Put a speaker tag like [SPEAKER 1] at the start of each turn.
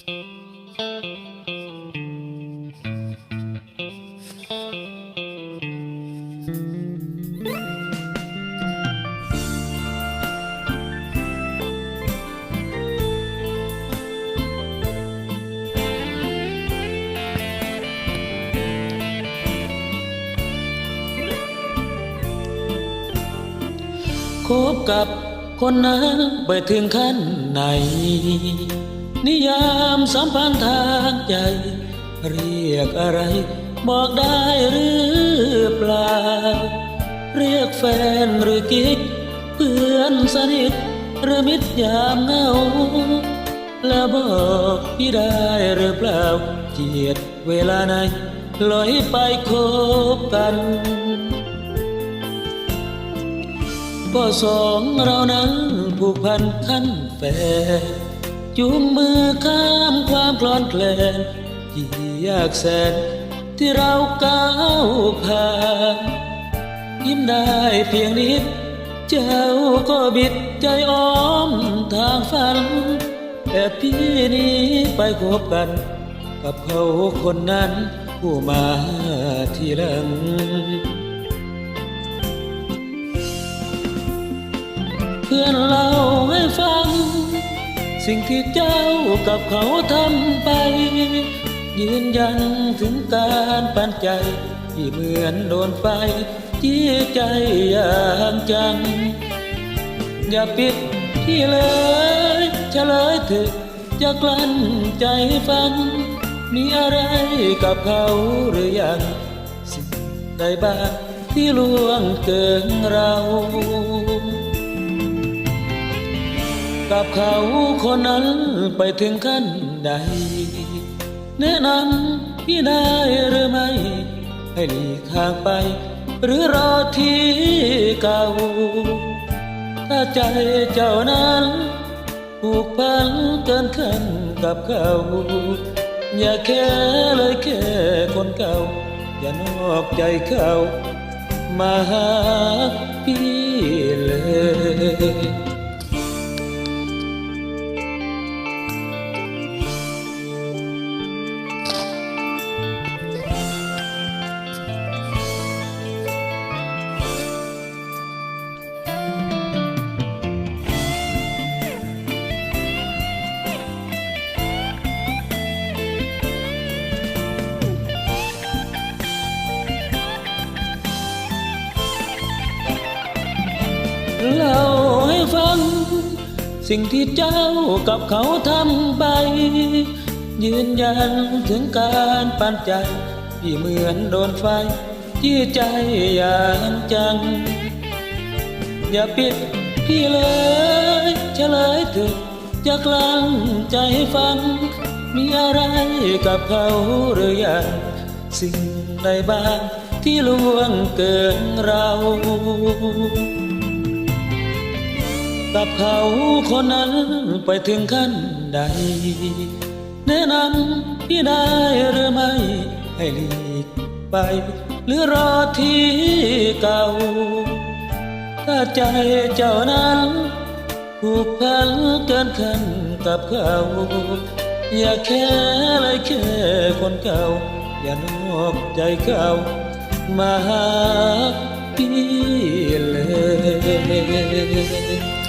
[SPEAKER 1] คบกับคนนั้นไปถึงขั้นไหน นิยามสัมพันธ์ทางใจ เรียกอะไร บอกได้หรือเปล่า เรียกแฟนหรือกิ๊กเพื่อนสนิทหรือมิตรยามเงา แล้วบอกพี่ได้หรือเปล่า เจียดเวลาไหนลอยไปคบกันก็สองเรานั้นผูกพันขั้นแฟน จูงมือข้ามความคลอนแคลนที่ยากแสนที่เราก้าวผ่านยิ้มได้เพียงนิด เจ้าก็บิดใจอ้อมทางฝัน แต่พี่นี้ไปคบกัน กับเขาคนนั้นผู้มาทีหลังเพื่อนเล่า สิ่งที่เจ้ากับเขาทำไป ยืนยันถึงการปันใจ ที่เหมือนโดนไฟจี้ใจอย่างจัง อย่าปิดที่เลยเฉลยเถอะจะกลั้นใจฟัง มีอะไรกับเขาหรือยังสิ่งใดบ้างที่ล่วงเกินเรา กับเขาคนนั้นไปถึงขั้นใด แนะนำพี่ได้หรือไม่ ให้หลีกทางไป หรือรอที่เก่า ถ้าใจเจ้านั้นผูกพันเกินขั้นกับเขา อย่าแค่เลยแค่คนเก่า อย่านอกใจเขามาหาพี่เลย เล่าให้ฟัง สิ่งที่เจ้ากับเขาทำไป ยืนยันถึงการปันใจที่เหมือนโดนไฟที่ใจอย่างจัง อย่าปิดพี่เลยเฉลยเถอะจะกลั้นใจฟัง มีอะไรกับเขาหรือยังสิ่งใดบ้างที่ล่วงเกินเรา กับเขาคนนั้นไปถึงขั้นใด แนะนำพี่ได้หรือไม่ ให้หลีกไป หรือรอที่เก่า ถ้าใจเจ้านั้นผูกพันเกินขันกับเขาอย่าแค่เลยแค่คนเก่า อย่านอกใจเขามาหาพี่เลย